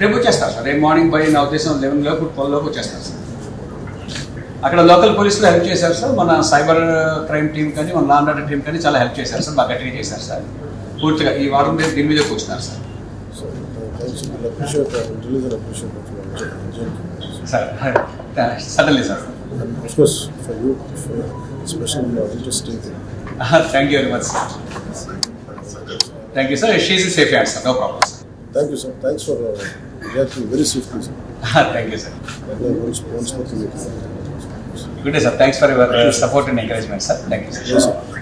రేపు వచ్చేస్తారు సార్. రేపు మార్నింగ్ బై నా ఉద్దేశం లెవెన్ లోపు ట్వెల్వ్ లోపు వచ్చేస్తారు సార్. అక్కడ లోకల్ పోలీసులు హెల్ప్ చేశారు సార్. మన సైబర్ క్రైమ్ టీం కానీ మన లాండ్ ఆర్డర్ టీం కానీ చాలా హెల్ప్ చేశారు సార్. బాగా ట్రీట్ చేశారు సార్. పూర్తిగా ఈ వారం మీద దీని మీద కూర్చున్నారు sir. Sir suddenly sir thank you very much sir thank you sir she's safe add sir no problem sir Thank you, sir. Thanks for uh, very swiftly, sir. Thank you, sir. Uh, Good day, sir. Thanks for your uh, support and encouragement, sir. Thank you, sir.